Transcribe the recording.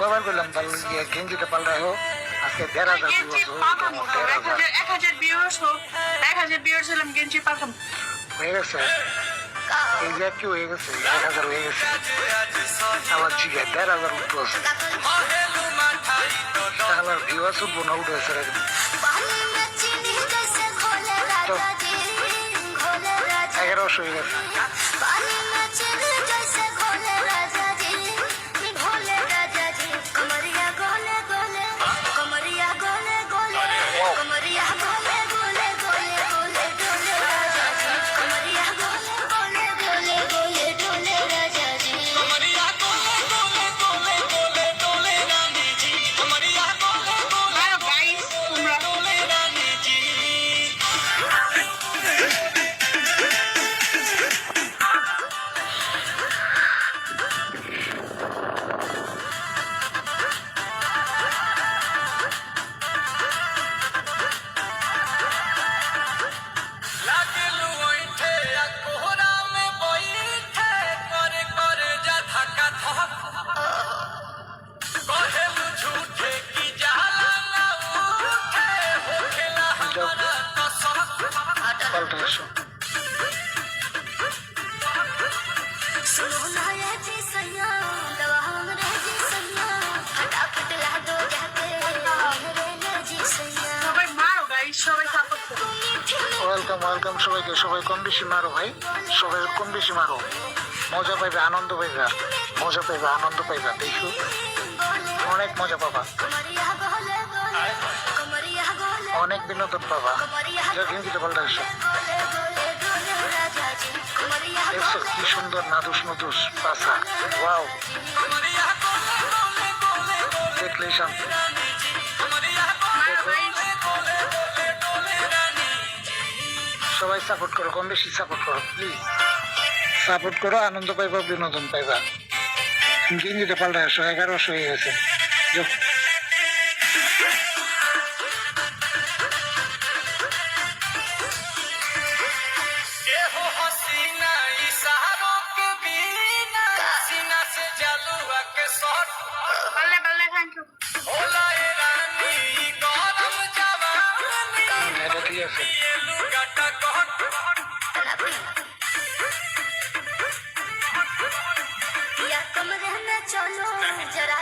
কবার করলাম গেঞ্জিটা পাল্টাই হোক আজকে দেড় হাজার এক হাজার। হাজার এক হাজার ভিউয়ার্স হোক এক হাজার ভিউয়ার্স হলাম গেঞ্জি পাঠাবো হয়ে গেছে। এই যে কি হয়ে গেছে এক হাজার হয়ে গেছে। আবার জিগে দেড় হাজার উঠবো আছে। তাহলে ভিউয়ার্স উঠবো না উঠে আছে একদম এগারোশো হয়ে গেছে। পাল্টা করো ওয়েলকাম ওয়েলকাম সবাইকে, সবাই কম বেশি মারো ভাই। সবাই কম বেশি মারো। মজা পাইবে, আনন্দ পাইবা। মজা পাইবা, আনন্দ পাইবা, দেখো। অনেক মজা পাবা। অনেক বিনোদন পাবা পাল্টা এসো দেখছ কি সুন্দর নাদুস নদুস পাশা ওয়াও। দেখলেই শান্তি। সবাই সাপোর্ট করো, কম বেশি সাপোর্ট করো প্লিজ সাপোর্ট করো, আনন্দ পাইবা, বিনোদন পাইবা। গেঞ্জিটা পাল্টা আসো এগারোশো হয়ে গেছে। আছে। চলো জরা